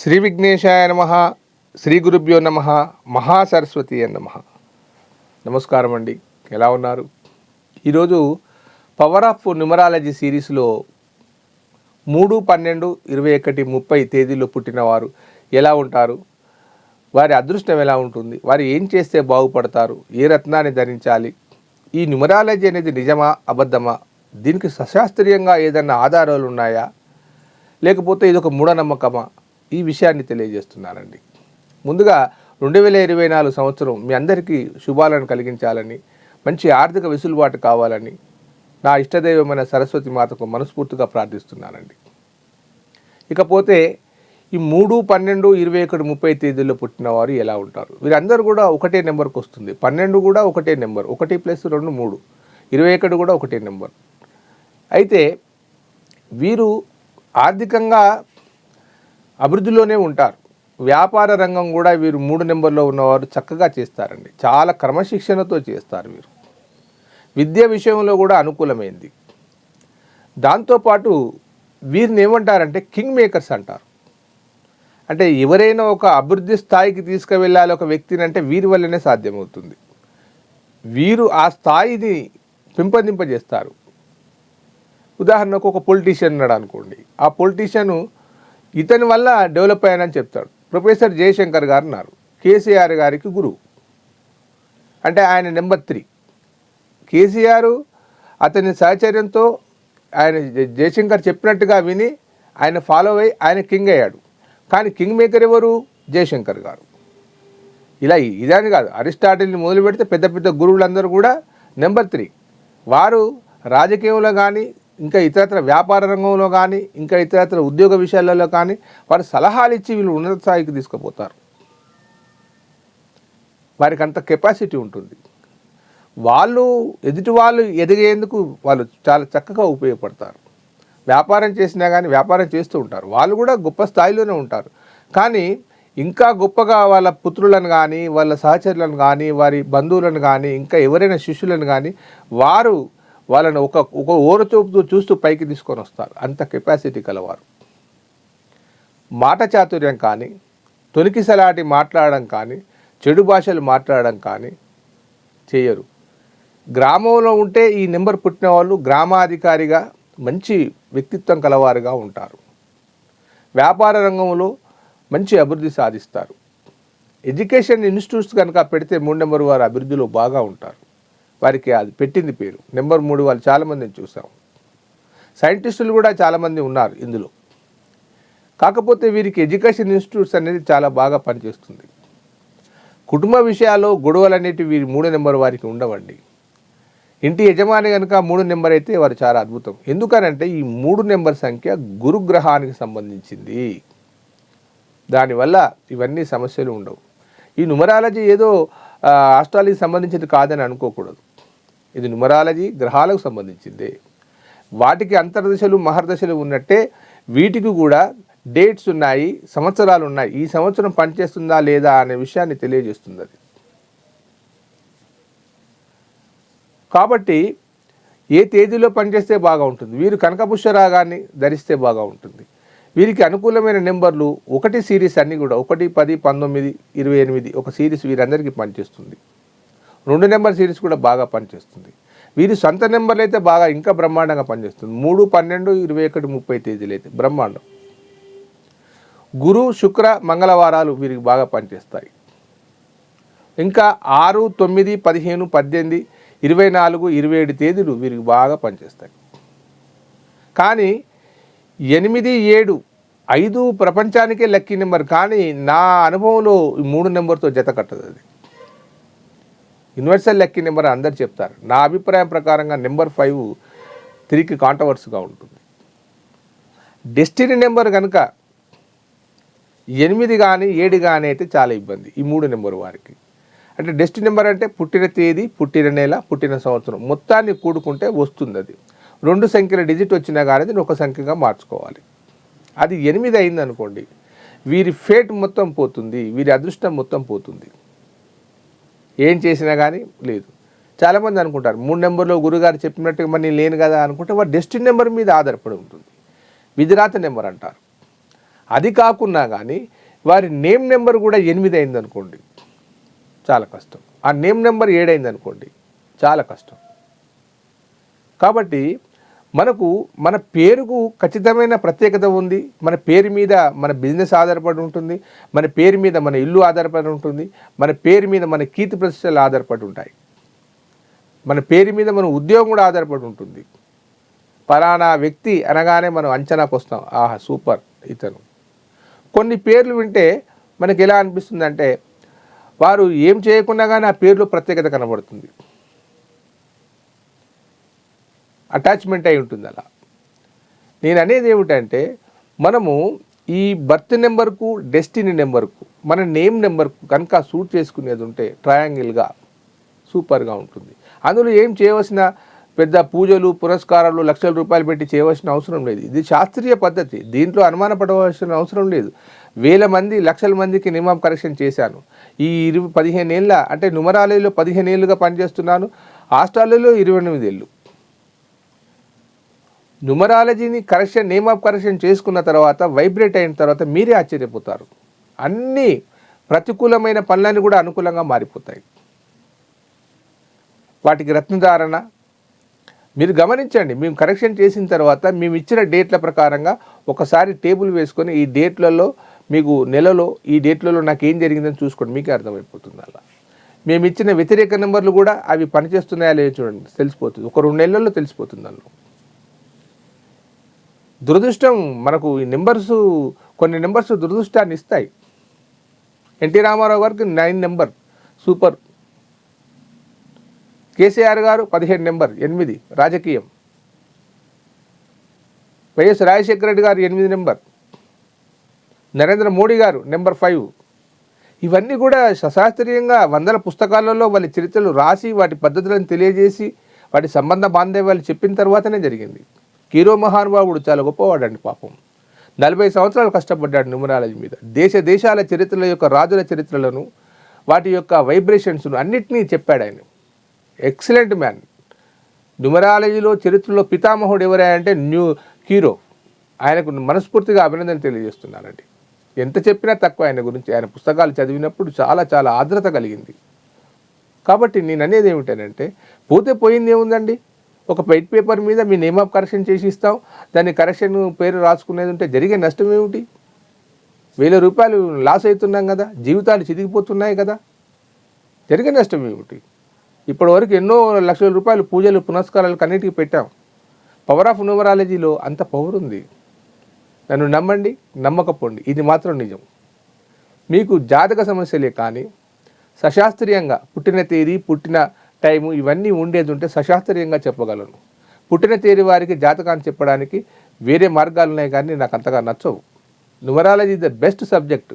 శ్రీ విఘ్నేశాయ నమ శ్రీ గురుభ్యో నమ మహాసరస్వతి నమ. నమస్కారం అండి. ఎలా ఉన్నారు? ఈరోజు పవర్ ఆఫ్ న్యూమరాలజీ సిరీస్లో మూడు పన్నెండు ఇరవై ఒకటి ముప్పై తేదీలో పుట్టినవారు ఎలా ఉంటారు? వారి అదృష్టం ఎలా ఉంటుంది? వారు ఏం చేస్తే బాగుపడతారు? ఏ రత్నాన్ని ధరించాలి? ఈ న్యూమరాలజీ అనేది నిజమా అబద్ధమా? దీనికి సశాస్త్రీయంగా ఏదైనా ఆధారాలు ఉన్నాయా? లేకపోతే ఇది ఒక మూఢనమ్మకమా? ఈ విషయాన్ని తెలియజేస్తున్నానండి. ముందుగా రెండు వేల ఇరవై నాలుగు సంవత్సరం మీ అందరికీ శుభాలను కలిగించాలని మంచి ఆర్థిక వెసులుబాటు కావాలని నా ఇష్టదైవమైన సరస్వతి మాతకు మనస్ఫూర్తిగా ప్రార్థిస్తున్నానండి. ఇకపోతే ఈ మూడు పన్నెండు ఇరవై ఒకటి ముప్పై తేదీల్లో పుట్టిన వారు ఎలా ఉంటారు? వీరందరూ కూడా ఒకటే నెంబర్కి వస్తుంది. పన్నెండు కూడా ఒకటే నెంబర్. ఒకటి ప్లస్ రెండు మూడు. ఇరవై ఒకటి కూడా ఒకటే నెంబర్. అయితే వీరు ఆర్థికంగా అభివృద్ధిలోనే ఉంటారు. వ్యాపార రంగం కూడా వీరు మూడు నెంబర్లో ఉన్నవారు చక్కగా చేస్తారండి. చాలా క్రమశిక్షణతో చేస్తారు వీరు. విద్య విషయంలో కూడా అనుకూలమైంది. దాంతోపాటు వీరిని ఏమంటారంటే కింగ్ మేకర్స్ అంటారు. అంటే ఎవరైనా ఒక అభివృద్ధి స్థాయికి తీసుకువెళ్ళాలి ఒక వ్యక్తిని అంటే వీరి వల్లనే సాధ్యమవుతుంది. వీరు ఆ స్థాయిని పెంపొందింపజేస్తారు. ఉదాహరణకు ఒక పొలిటీషియన్ ఉన్నాడు అనుకోండి. ఆ పొలిటీషియను ఇతని వల్ల డెవలప్ అయ్యానని చెప్తాడు. ప్రొఫెసర్ జయశంకర్ గారు ఉన్నారు కేసీఆర్ గారికి గురువు. అంటే ఆయన నెంబర్ త్రీ. కేసీఆర్ అతని సహచర్యంతో ఆయన జయశంకర్ చెప్పినట్టుగా విని ఆయన ఫాలో అయ్యి ఆయన కింగ్ అయ్యాడు. కానీ కింగ్ మేకర్ ఎవరు? జయశంకర్ గారు. ఇలా ఇదని కాదు. అరిస్టాటిల్ని మొదలు పెడితే పెద్ద పెద్ద గురువులందరూ కూడా నెంబర్ త్రీ. వారు రాజకీయంలో కానీ ఇంకా ఇతరత్ర వ్యాపార రంగంలో కానీ ఇంకా ఇతరత్ర ఉద్యోగ విషయాలలో కానీ వారు సలహాలు ఇచ్చి వీళ్ళు ఉన్నత స్థాయికి తీసుకుపోతారు. వారికి అంత కెపాసిటీ ఉంటుంది. వాళ్ళు ఎదుటి వాళ్ళు ఎదిగేందుకు వాళ్ళు చాలా చక్కగా ఉపయోగపడతారు. వ్యాపారం చేసినా కానీ వ్యాపారం చేస్తూ ఉంటారు. వాళ్ళు కూడా గొప్ప స్థాయిలోనే ఉంటారు. కానీ ఇంకా గొప్పగా వాళ్ళ పుత్రులను కానీ వాళ్ళ సహచరులను కానీ వారి బంధువులను కానీ ఇంకా ఎవరైనా శిష్యులను కానీ వారు వాళ్ళని ఒక ఒక ఓరచూపుతో చూస్తూ పైకి తీసుకొని వస్తారు. అంత కెపాసిటీ కలవారు. మాట చాతుర్యం కానీ తొలికిసలాటి మాట్లాడడం కానీ చెడు భాషలు మాట్లాడడం కానీ చేయరు. గ్రామంలో ఉంటే ఈ నెంబర్ పుట్టిన వాళ్ళు గ్రామాధికారిగా మంచి వ్యక్తిత్వం కలవారుగా ఉంటారు. వ్యాపార రంగంలో మంచి అభివృద్ధి సాధిస్తారు. ఎడ్యుకేషన్ ఇన్స్టిట్యూట్స్ కనుక పెడితే మూడు నెంబర్ వారు అభివృద్ధిలో బాగా ఉంటారు. వారికి అది పెట్టింది పేరు. నెంబర్ మూడు వాళ్ళు చాలామందిని చూసాం. సైంటిస్టులు కూడా చాలామంది ఉన్నారు ఇందులో. కాకపోతే వీరికి ఎడ్యుకేషన్ ఇన్స్టిట్యూట్స్ అనేది చాలా బాగా పనిచేస్తుంది. కుటుంబ విషయాల్లో గొడవలు అనేటివి వీరి మూడు నెంబర్ వారికి ఉండవండి. ఇంటి యజమాని కనుక మూడు నెంబర్ అయితే వారు చాలా అద్భుతం. ఎందుకనంటే ఈ మూడు నెంబర్ సంఖ్య గురుగ్రహానికి సంబంధించింది. దానివల్ల ఇవన్నీ సమస్యలు ఉండవు. ఈ నుమరాలజీ ఏదో ఆస్ట్రాలజీకి సంబంధించింది కాదని అనుకోకూడదు. ఇది న్యూమరాలజీ గ్రహాలకు సంబంధించింది. వాటికి అంతర్దశలు మహర్దశలు ఉన్నట్టే వీటికి కూడా డేట్స్ ఉన్నాయి సంవత్సరాలు ఉన్నాయి. ఈ సంవత్సరం పనిచేస్తుందా లేదా అనే విషయాన్ని తెలియజేస్తుంది అది కాబట్టి ఏ తేదీలో పనిచేస్తే బాగా ఉంటుంది? వీరు కనకపుష్ప రాగాన్ని ధరిస్తే బాగా ఉంటుంది. వీరికి అనుకూలమైన నెంబర్లు ఒకటి సిరీస్ అన్నీ కూడా ఒకటి పది పంతొమ్మిది ఇరవై ఎనిమిది ఒక సిరీస్ వీరందరికీ పనిచేస్తుంది. రెండు నెంబర్ సిరీస్ కూడా బాగా పనిచేస్తుంది. వీరి సొంత నెంబర్లు అయితే బాగా ఇంకా బ్రహ్మాండంగా పనిచేస్తుంది. మూడు పన్నెండు ఇరవై ఒకటి ముప్పై తేదీలు అయితే బ్రహ్మాండం. గురు శుక్ర మంగళవారాలు వీరికి బాగా పనిచేస్తాయి. ఇంకా ఆరు తొమ్మిది పదిహేను పద్దెనిమిది ఇరవై నాలుగు ఇరవై ఏడు తేదీలు వీరికి బాగా పనిచేస్తాయి. కానీ ఎనిమిది ఏడు ఐదు ప్రపంచానికే లక్కీ నెంబర్ కానీ నా అనుభవంలో మూడు నెంబర్తో జత కట్టదు అది. యూనివర్సల్ లక్కీ నెంబర్ అందరు చెప్తారు. నా అభిప్రాయం ప్రకారంగా నెంబర్ ఫైవ్ త్రీకి కాంట్రవర్సీగా ఉంటుంది. డెస్టినీ నెంబర్ కనుక ఎనిమిది కానీ ఏడు కానీ అయితే చాలా ఇబ్బంది ఈ మూడు నెంబర్ వారికి. అంటే డెస్టినీ నెంబర్ అంటే పుట్టిన తేదీ పుట్టిన నెల పుట్టిన సంవత్సరం మొత్తాన్ని కూడుకుంటే వస్తుంది అది రెండు సంఖ్యల డిజిట్ వచ్చినా కానీ దాన్ని ఒక సంఖ్యగా మార్చుకోవాలి. అది ఎనిమిది అయింది అనుకోండి వీరి ఫేట్ మొత్తం పోతుంది వీరి అదృష్టం మొత్తం పోతుంది. ఏం చేసినా కానీ లేదు. చాలామంది అనుకుంటారు మూడు నెంబర్లో గురుగారు చెప్పినట్టుగా మరి నేను లేను కదా అనుకుంటే వాడు డెస్టిన్ నెంబర్ మీద ఆధారపడి ఉంటుంది. విధిరాత నెంబర్ అంటారు. అది కాకున్నా కానీ వారి నేమ్ నెంబర్ కూడా ఎనిమిది అయింది అనుకోండి చాలా కష్టం. ఆ నేమ్ నెంబర్ ఏడైంది అనుకోండి చాలా కష్టం. కాబట్టి మనకు మన పేరుకు ఖచ్చితమైన ప్రత్యేకత ఉంది. మన పేరు మీద మన బిజినెస్ ఆధారపడి ఉంటుంది. మన పేరు మీద మన ఇల్లు ఆధారపడి ఉంటుంది. మన పేరు మీద మన కీర్తి ప్రతిష్టలు ఆధారపడి ఉంటాయి. మన పేరు మీద మన ఉద్యోగం కూడా ఆధారపడి ఉంటుంది. పలానా వ్యక్తి అనగానే మనం అంచనాకు వస్తాం. ఆహా సూపర్ ఇతను. కొన్ని పేర్లు వింటే మనకి ఎలా అనిపిస్తుంది అంటే వారు ఏం చేయకుండా కానీ ఆ పేరులో ప్రత్యేకత కనబడుతుంది. అటాచ్మెంట్ అయి ఉంటుంది అలా. నేను అనేది ఏమిటంటే మనము ఈ బర్త్ నెంబర్కు డెస్టినీ నెంబర్కు మన నేమ్ నెంబర్కు కనుక సూట్ చేసుకునేది ఉంటే ట్రయాంగిల్గా సూపర్గా ఉంటుంది. అందులో ఏం చేయవలసిన పెద్ద పూజలు పురస్కారాలు లక్షల రూపాయలు పెట్టి చేయవలసిన అవసరం లేదు. ఇది శాస్త్రీయ పద్ధతి. దీంట్లో అనుమానపడవలసిన అవసరం లేదు. వేల మంది లక్షల మందికి నియమం కరెక్షన్ చేశాను. ఈ ఇరవై పదిహేను ఏళ్ళ అంటే నుమరాలయలో పదిహేను ఏళ్ళుగా పనిచేస్తున్నాను. ఆస్ట్రేలియాలో ఇరవై ఎనిమిది ఏళ్ళు. న్యూమరాలజీని కరెక్షన్ నేమ్ ఆఫ్ కరెక్షన్ చేసుకున్న తర్వాత వైబ్రేట్ అయిన తర్వాత మీరే ఆశ్చర్యపోతారు. అన్నీ ప్రతికూలమైన పనులన్నీ కూడా అనుకూలంగా మారిపోతాయి. వాటికి రత్నధారణ. మీరు గమనించండి మేము కరెక్షన్ చేసిన తర్వాత మేము ఇచ్చిన డేట్ల ప్రకారంగా ఒకసారి టేబుల్ వేసుకొని ఈ డేట్లలో మీకు నెలలో ఈ డేట్లలో నాకు ఏం జరిగిందని చూసుకోండి మీకు అర్థమైపోతుంది అలా. మేము ఇచ్చిన వ్యతిరేక నెంబర్లు కూడా అవి పనిచేస్తున్నాయా లేదో చూడండి తెలిసిపోతుంది. ఒక రెండు నెలల్లో తెలిసిపోతుంది అందులో. దురదృష్టం మనకు ఈ నెంబర్స్ కొన్ని నెంబర్స్ దురదృష్టాన్ని ఇస్తాయి. ఎన్టీ రామారావు గారికి నైన్ నెంబర్ సూపర్. కేసీఆర్ గారు పదిహేడు నెంబర్ ఎనిమిది రాజకీయం. వైఎస్ రాజశేఖర రెడ్డి గారు ఎనిమిది నెంబర్. నరేంద్ర మోడీ గారు నెంబర్ ఫైవ్. ఇవన్నీ కూడా సశాస్త్రీయంగా వందల పుస్తకాలలో వాళ్ళ చరిత్రలు రాసి వాటి పద్ధతులను తెలియజేసి వాటి సంబంధ బాంధవ్యాలు చెప్పిన తర్వాతనే జరిగింది. కీరో మహానుభావుడు చాలా గొప్పవాడండి పాపం. నలభై సంవత్సరాలు కష్టపడ్డాడు న్యూమరాలజీ మీద. దేశ దేశాల చరిత్రల యొక్క రాజుల చరిత్రలను వాటి యొక్క వైబ్రేషన్స్ను అన్నిటినీ చెప్పాడు ఆయన. Excellent man. న్యూమరాలజీలో చరిత్రలో పితామహుడు ఎవరంటే న్యూ హీరో ఆయనకు మనస్ఫూర్తిగా అభినందన తెలియజేస్తున్నానండి. ఎంత చెప్పినా తక్కువ ఆయన గురించి. ఆయన పుస్తకాలు చదివినప్పుడు చాలా చాలా ఆర్ద్రత కలిగింది. కాబట్టి నేను అనేది ఏమిటనంటే పోతే పోయింది ఏముందండి ఒక వైట్ పేపర్ మీద మీ నేమ్ ఆఫ్ కరెక్షన్ చేసి ఇస్తాం దాన్ని కరెక్షన్ పేరు రాసుకునేది ఉంటే జరిగే నష్టం ఏమిటి? వేల రూపాయలు లాస్ అవుతున్నాం కదా జీవితాలు చిదిగిపోతున్నాయి కదా. జరిగే నష్టం ఏమిటి? ఇప్పటివరకు ఎన్నో లక్షల రూపాయలు పూజలు పునస్కారాలు కన్నిటికి పెట్టాం. పవర్ ఆఫ్ న్యూమరాలజీలో అంత పవర్ ఉంది. నన్ను నమ్మండి నమ్మకపోండి. ఇది మాత్రం నిజం. మీకు జాతక సమస్యలే కానీ సశాస్త్రీయంగా పుట్టిన తేదీ పుట్టిన టైము ఇవన్నీ ఉండేది ఉంటే సశాస్త్రీయంగా చెప్పగలను పుట్టిన తేదీ వారికి జాతకాన్ని చెప్పడానికి వేరే మార్గాలు ఉన్నాయి కానీ నాకు అంతగా నచ్చవు. Numerology the best subject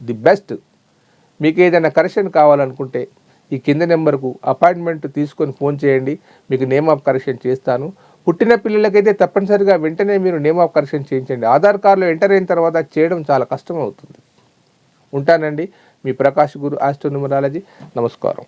the best మీకు ఏదైనా కరెక్షన్ కావాలనుకుంటే ఈ కింద నెంబర్కు అపాయింట్మెంట్ తీసుకొని ఫోన్ చేయండి. మీకు నేమ్ ఆఫ్ కరెక్షన్ చేస్తాను. పుట్టిన పిల్లలకైతే తప్పనిసరిగా వెంటనే మీరు నేమ్ ఆఫ్ కరెక్షన్ చేయించండి. ఆధార్ కార్డులో ఎంటర్ అయిన తర్వాత చేయడం చాలా కష్టం అవుతుంది. ఉంటానండి. మీ ప్రకాష్ గురు ఆస్ట్రో న్యూమరాలజీ నమస్కారం.